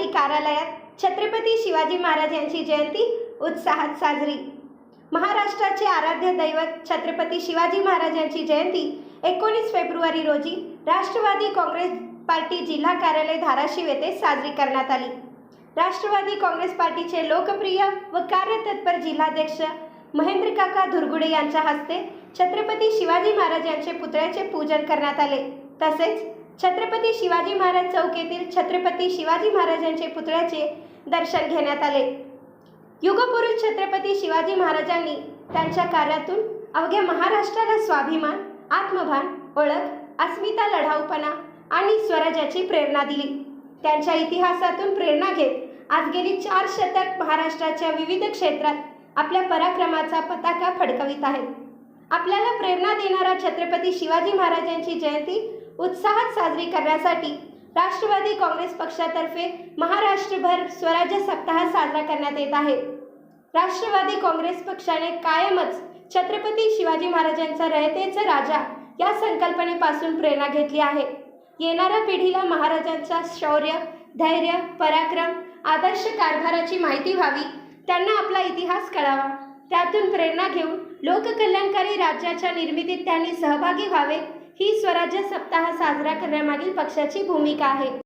राष्ट्रवादी कार्यालयात छत्रपती शिवाजी महाराज यांची जयंती उत्साहात साजरी. महाराष्ट्राचे आराध्य दैवत छत्रपती शिवाजी महाराज यांची जयंती एकोणीस फेब्रुवारी रोजी राष्ट्रवादी काँग्रेस पार्टी जिल्हा कार्यालय धाराशिव येथे साजरी करण्यात आली. राष्ट्रवादी काँग्रेस पार्टीचे लोकप्रिय व कार्यतत्पर जिल्हाध्यक्ष महेंद्र काका धुरगुडे यांच्या हस्ते छत्रपती शिवाजी महाराज यांचे पुतळ्याचे पूजन करण्यात आले. तसेच छत्रपती शिवाजी महाराज चौक येथील छत्रपती शिवाजी महाराजांचे पुतळ्याचे दर्शन घेण्यात आले. युगपुरुष छत्रपती शिवाजी महाराजांनी त्यांच्या कार्यातून अवघ्या महाराष्ट्राला स्वाभिमान आत्मभान ओळख अस्मिता लढाऊपणा आणि स्वराज्याची प्रेरणा दिली. त्यांच्या इतिहासातून प्रेरणा घेत आज गेली चार शतक महाराष्ट्राच्या विविध क्षेत्रात आपल्या पराक्रमाचा पताका फडकवित आहेत. आपल्याला प्रेरणा देणारा छत्रपती शिवाजी महाराजांची जयंती उत्साहात साजरी करण्यासाठी राष्ट्रवादी काँग्रेस पक्षातर्फे महाराष्ट्रभर स्वराज्य सप्ताह साजरा करण्यात येत आहे. राष्ट्रवादी काँग्रेस पक्षाने कायमच छत्रपती शिवाजी महाराजांचा रयतेचा राजा या संकल्पनेपासून प्रेरणा घेतली आहे. येणाऱ्या पिढीला महाराजांचा शौर्य धैर्य पराक्रम आदर्श कारभाराची माहिती व्हावी त्यांना आपला इतिहास कळावा. त्यातून प्रेरणा घेऊन लोककल्याणकारी राज्याच्या निर्मितीत त्यांनी सहभागी व्हावे. ही स्वराज्य सप्ताह साजरा करण्यामागील पक्षाची भूमिका आहे.